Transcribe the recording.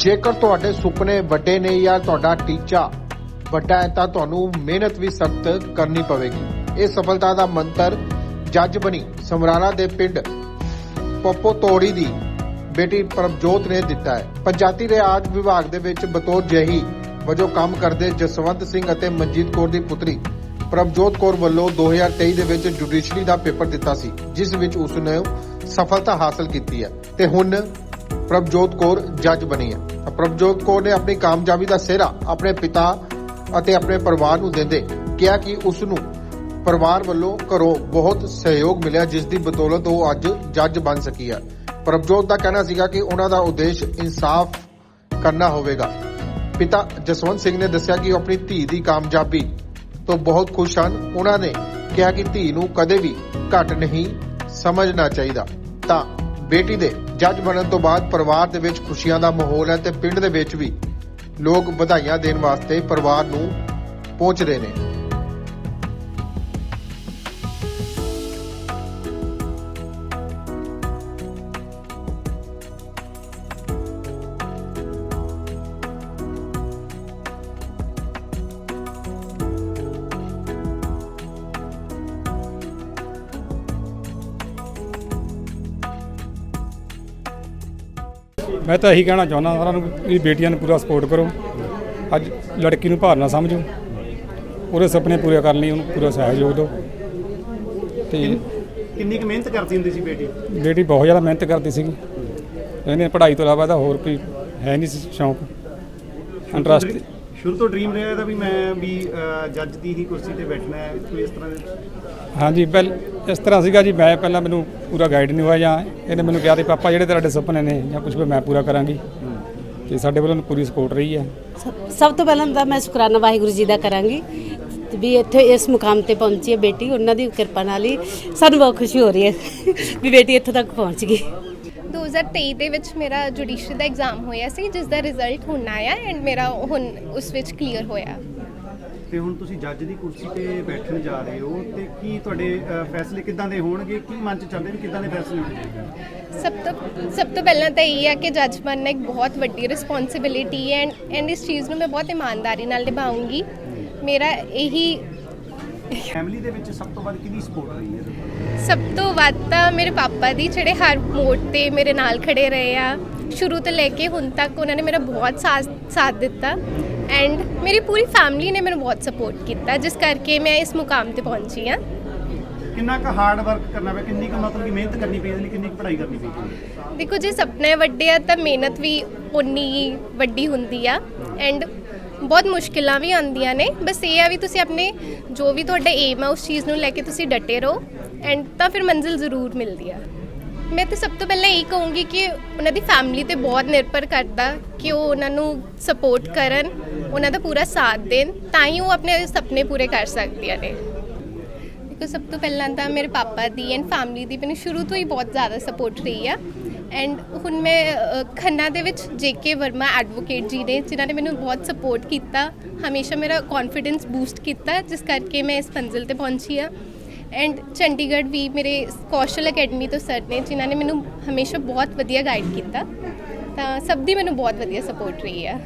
ਜੇਕਰ ਤੁਹਾਡੇ ਸੁਪਨੇ ਵੱਡੇ ਨੇ ਜਾਂ ਤੁਹਾਡਾ ਟੀਚਾ ਵੱਡਾ ਹੈ, ਤਾਂ ਤੁਹਾਨੂੰ ਮਿਹਨਤ ਵੀ ਸਖਤ ਕਰਨੀ ਪਵੇਗੀ। ਇਹ ਸਫਲਤਾ ਦਾ ਮੰਤਰ ਜੱਜ ਬਣੀ ਸਮਰਾਲਾ ਦੇ ਪਿੰਡ ਪੋਪੋ ਤੋੜੀ ਦੀ ਬੇਟੀ ਪ੍ਰਭਜੋਤ ਨੇ ਦਿੱਤਾ ਹੈ। ਪੰਚਾਇਤੀ ਰਾਜ ਵਿਭਾਗ ਦੇ ਵਿੱਚ ਬਤੌਰ ਜਹੀ ਵਜੋਂ ਕੰਮ ਕਰਦੇ ਜਸਵੰਤ ਸਿੰਘ ਅਤੇ ਮਨਜੀਤ ਕੌਰ ਦੀ ਪੁੱਤਰੀ ਪ੍ਰਭਜੋਤ ਕੌਰ ਵੱਲੋਂ 2023 ਦੇ ਵਿੱਚ ਜੁਡੀਸ਼ਰੀ ਦਾ ਪੇਪਰ ਦਿੱਤਾ ਸੀ, ਜਿਸ ਵਿੱਚ ਉਸ ਨੇ ਸਫਲਤਾ ਹਾਸਲ ਕੀਤੀ ਹੈ। ਤੇ ਹੁਣ ਪ੍ਰਭਜੋਤ ਕੌਰ ਜੱਜ ਬਣੀ ਹੈ। ਪ੍ਰਭਜੋਤ ਕੌਰ ਨੇ ਆਪਣੀ ਕਾਮਯਾਬੀ ਦਾ ਸਿਹਰਾ ਆਪਣੇ ਪਿਤਾ ਅਤੇ ਆਪਣੇ ਪਰਿਵਾਰ ਨੂੰ ਦਿੰਦੇ ਕਿਹਾ ਕਿ ਉਸ ਨੂੰ ਪਰਿਵਾਰ ਵੱਲੋਂ ਘਰੋਂ ਬਹੁਤ ਸਹਿਯੋਗ ਮਿਲਿਆ, ਜਿਸ ਦੀ ਬਦੌਲਤ ਉਹ ਅੱਜ ਜੱਜ ਬਣ ਸਕੀ ਹੈ। ਪ੍ਰਭਜੋਤ ਦਾ ਕਹਿਣਾ ਸੀਗਾ ਕਿ ਉਹਨਾਂ ਦਾ ਉਦੇਸ਼ ਇਨਸਾਫ ਕਰਨਾ ਹੋਵੇਗਾ। ਪਿਤਾ ਜਸਵੰਤ ਸਿੰਘ ਨੇ ਦੱਸਿਆ ਕਿ ਉਹ ਆਪਣੀ ਧੀ ਦੀ ਕਾਮਯਾਬੀ ਤੋਂ ਬਹੁਤ ਖੁਸ਼ ਹਨ। ਉਹਨਾਂ ਨੇ ਕਿਹਾ ਕਿ ਧੀ ਨੂੰ ਕਦੇ ਵੀ ਘੱਟ ਨਹੀਂ ਸਮਝਣਾ ਚਾਹੀਦਾ। ਤਾਂ ਬੇਟੀ ਦੇ ਜੱਜ ਬਣਨ ਤੋਂ ਬਾਅਦ ਪਰਿਵਾਰ ਦੇ ਵਿੱਚ ਖੁਸ਼ੀਆਂ ਦਾ ਮਾਹੌਲ ਹੈ ਤੇ ਪਿੰਡ ਦੇ ਵਿੱਚ ਵੀ ਲੋਕ ਵਧਾਈਆਂ ਦੇਣ ਵਾਸਤੇ ਪਰਿਵਾਰ ਨੂੰ ਪਹੁੰਚ ਰਹੇ ਨੇ। ਮੈਂ ਤਾਂ ਇਹੀ ਕਹਿਣਾ ਚਾਹੁੰਦਾ ਸਾਰਿਆਂ ਨੂੰ ਵੀ ਬੇਟੀਆਂ ਨੂੰ ਪੂਰਾ ਸਪੋਰਟ ਕਰੋ। ਅੱਜ ਲੜਕੀ ਨੂੰ ਭਾਰ ਨਾ ਸਮਝੋ। ਉਹਦੇ ਸੁਪਨੇ ਪੂਰੇ ਕਰਨ ਲਈ ਉਹਨੂੰ ਪੂਰਾ ਸਹਿਯੋਗ ਦਿਓ। ਤੇ ਕਿੰਨੀ ਕੁ ਮਿਹਨਤ ਕਰਦੀ ਹੁੰਦੀ ਸੀ ਬੇਟੀ? ਬੇਟੀ ਬਹੁਤ ਜ਼ਿਆਦਾ ਮਿਹਨਤ ਕਰਦੀ ਸੀਗੀ। ਇਹਨੇ ਪੜ੍ਹਾਈ ਤੋਂ ਇਲਾਵਾ ਇਹਦਾ ਹੋਰ ਕੋਈ ਹੈ ਨਹੀਂ ਸੀ ਸ਼ੌਂਕ। ਇੰਟਰਸਟ ਸ਼ੁਰੂ ਤੋਂ ਡ੍ਰੀਮ ਰਿਹਾ ਇਹਦਾ ਵੀ ਮੈਂ ਵੀ ਜੱਜ ਦੀ ਹੀ ਕੁਰਸੀ ਤੇ ਬੈਠਣਾ ਹੈ ਕੋਈ ਇਸ ਤਰ੍ਹਾਂ ਦੇ ਹਾਂਜੀ ਪਹਿਲ ਇਸ ਤਰ੍ਹਾਂ ਸੀਗਾ ਜੀ ਮੈਂ ਪਹਿਲਾਂ ਮੈਨੂੰ ਪੂਰਾ ਗਾਈਡ ਨਹੀਂ ਹੋਇਆ ਜਾਂ ਇਹਨੇ ਮੈਨੂੰ ਕਿਹਾ ਤੇ ਪਾਪਾ ਜਿਹੜੇ ਤੁਹਾਡੇ ਸੁਪਨੇ ਨੇ ਜਾਂ ਕੁਝ ਵੀ ਮੈਂ ਪੂਰਾ ਕਰਾਂਗੀ। ਤੇ ਸਾਡੇ ਵੱਲੋਂ ਪੂਰੀ ਸਪੋਰਟ ਰਹੀ ਹੈ। ਸਭ- ਤੋਂ ਪਹਿਲਾਂ ਤਾਂ ਮੈਂ ਸ਼ੁਕਰਾਨਾ ਵਾਹਿਗੁਰੂ ਜੀ ਦਾ ਕਰਾਂਗੀ ਵੀ ਇੱਥੇ ਇਸ ਮੁਕਾਮ ਤੇ ਪਹੁੰਚੀ ਹੈ ਬੇਟੀ ਉਹਨਾਂ ਦੀ ਕਿਰਪਾ ਨਾਲ ਹੀ ਸਾਨੂੰ ਬਹੁਤ ਖੁਸ਼ੀ ਹੋ ਰਹੀ ਹੈ ਵੀ ਬੇਟੀ ਇੱਥੇ ਤੱਕ ਪਹੁੰਚ ਗਈ। 2023 ਦੇ ਵਿੱਚ ਮੇਰਾ ਜੁਡੀਸ਼ਰੀ ਦਾ ਐਗਜ਼ਾਮ ਹੋਇਆ ਸੀ ਜਿਸ ਦਾ ਰਿਜ਼ਲਟ ਹੁਣ ਆਇਆ ਐਂਡ ਮੇਰਾ ਹੁਣ ਉਸ ਵਿੱਚ ਕਲੀਅਰ ਹੋਇਆ। ਤੇ ਹੁਣ ਤੁਸੀਂ ਜੱਜ ਦੀ ਕੁਰਸੀ ਤੇ ਬੈਠਣ ਜਾ ਰਹੇ ਹੋ ਤੇ ਕੀ ਤੁਹਾਡੇ ਫੈਸਲੇ ਕਿੱਦਾਂ ਦੇ ਹੋਣਗੇ? ਕੀ ਮਨ ਚ ਚੱਲਦੇ ਵੀ ਕਿੱਦਾਂ ਦੇ ਫੈਸਲੇ ਹੋਣਗੇ? ਸਭ ਤੋਂ ਸਭ ਤੋਂ ਪਹਿਲਾਂ ਤਾਂ ਇਹ ਹੈ ਕਿ ਜੱਜ ਬਣਨਾ ਇੱਕ ਬਹੁਤ ਵੱਡੀ ਰਿਸਪੌਂਸਿਬਿਲਿਟੀ ਹੈ ਐਂਡ ਐਂਡ ਇਸ ਚੀਜ਼ ਨੂੰ ਮੈਂ ਬਹੁਤ ਇਮਾਨਦਾਰੀ ਨਾਲ ਨਿਭਾਉਂਗੀ। ਮੇਰਾ ਇਹੀ ਫੈਮਿਲੀ ਦੇ ਵਿੱਚ ਸਭ ਤੋਂ ਵੱਧ ਕਿਹਦੀ ਸਪੋਰਟ ਰਹੀ ਹੈ? ਸਭ ਤੋਂ ਵੱਧ ਤਾਂ ਮੇਰੇ ਪਾਪਾ ਦੀ ਜਿਹੜੇ ਹਰ ਮੋੜ ਤੇ ਮੇਰੇ ਨਾਲ ਖੜੇ ਰਹੇ ਆ। ਸ਼ੁਰੂ ਤੋਂ ਲੈ ਕੇ ਹੁਣ ਤੱਕ ਉਹਨਾਂ ਨੇ ਮੇਰਾ ਬਹੁਤ ਸਾਥ ਸਾਥ ਦਿੱਤਾ। ਐਂਡ ਮੇਰੀ ਪੂਰੀ ਫੈਮਿਲੀ ਨੇ ਮੈਨੂੰ ਬਹੁਤ ਸਪੋਰਟ ਕੀਤਾ ਜਿਸ ਕਰਕੇ ਮੈਂ ਇਸ ਮੁਕਾਮ ਤੇ ਪਹੁੰਚੀ ਹਾਂ। ਕਿੰਨਾ ਕੁ ਹਾਰਡ ਵਰਕ ਕਰਨਾ ਪਿਆ? ਕਿੰਨੀ ਕੁ ਮਤਲਬ ਕਿ ਮਿਹਨਤ ਕਰਨੀ ਪਈ ਇਹਦੇ ਲਈ ਕਿੰਨੀ ਕੁ ਪੜ੍ਹਾਈ ਕਰਨੀ ਪਈ ਦੇਖੋ ਜੇ ਸੁਪਨੇ ਵੱਡੇ ਆ ਤਾਂ ਮਿਹਨਤ ਵੀ ਉਨੀ ਹੀ ਵੱਡੀ ਹੁੰਦੀ ਆ। ਐਂਡ ਬਹੁਤ ਮੁਸ਼ਕਿਲਾਂ ਵੀ ਆਉਂਦੀਆਂ ਨੇ। ਬਸ ਇਹ ਆ ਵੀ ਤੁਸੀਂ ਆਪਣੇ ਜੋ ਵੀ ਤੁਹਾਡਾ ਏਮ ਆ, ਉਸ ਚੀਜ਼ ਨੂੰ ਲੈ ਕੇ ਤੁਸੀਂ ਡਟੇ ਰਹੋ ਐਂਡ ਤਾਂ ਫਿਰ ਮੰਜ਼ਿਲ ਜ਼ਰੂਰ ਮਿਲਦੀ ਆ। ਮੈਂ ਤਾਂ ਸਭ ਤੋਂ ਪਹਿਲਾਂ ਇਹ ਕਹੂੰਗੀ ਕਿ ਉਹਨਾਂ ਦੀ ਫੈਮਿਲੀ ਤੇ ਬਹੁਤ ਨਿਰਭਰ ਕਰਦਾ ਕਿ ਉਹ ਉਹਨਾਂ ਨੂੰ ਸਪੋਰਟ ਕਰਨ, ਉਹਨਾਂ ਦਾ ਪੂਰਾ ਸਾਥ ਦੇਣ, ਤਾਂ ਹੀ ਉਹ ਆਪਣੇ ਸੁਪਨੇ ਪੂਰੇ ਕਰ ਸਕਦੀਆਂ ਨੇ। ਦੇਖੋ, ਸਭ ਤੋਂ ਪਹਿਲਾਂ ਤਾਂ ਮੇਰੇ ਪਾਪਾ ਦੀ ਐਂਡ ਫੈਮਿਲੀ ਦੀ ਮੈਨੂੰ ਸ਼ੁਰੂ ਤੋਂ ਹੀ ਬਹੁਤ ਜ਼ਿਆਦਾ ਸਪੋਰਟ ਰਹੀ ਆ। ਐਂਡ ਹੁਣ ਮੈਂ ਖੰਨਾ ਦੇ ਵਿੱਚ ਜੇਕੇ ਵਰਮਾ ਐਡਵੋਕੇਟ ਜੀ ਨੇ, ਜਿਨ੍ਹਾਂ ਨੇ ਮੈਨੂੰ ਬਹੁਤ ਸਪੋਰਟ ਕੀਤਾ, ਹਮੇਸ਼ਾ ਮੇਰਾ ਕੌਨਫੀਡੈਂਸ ਬੂਸਟ ਕੀਤਾ, ਜਿਸ ਕਰਕੇ ਮੈਂ ਇਸ ਮੰਜ਼ਿਲ ਤੇ ਪਹੁੰਚੀ ਆ ਐਂਡ ਚੰਡੀਗੜ੍ਹ ਵੀ ਮੇਰੇ ਕੌਸ਼ਲ ਅਕੈਡਮੀ ਤੋਂ ਸਰ ਨੇ, ਜਿਨ੍ਹਾਂ ਨੇ ਮੈਨੂੰ ਹਮੇਸ਼ਾ ਬਹੁਤ ਵਧੀਆ ਗਾਈਡ ਕੀਤਾ। ਤਾਂ ਸਭ ਦੀ ਮੈਨੂੰ ਬਹੁਤ ਵਧੀਆ ਸਪੋਰਟ ਰਹੀ ਆ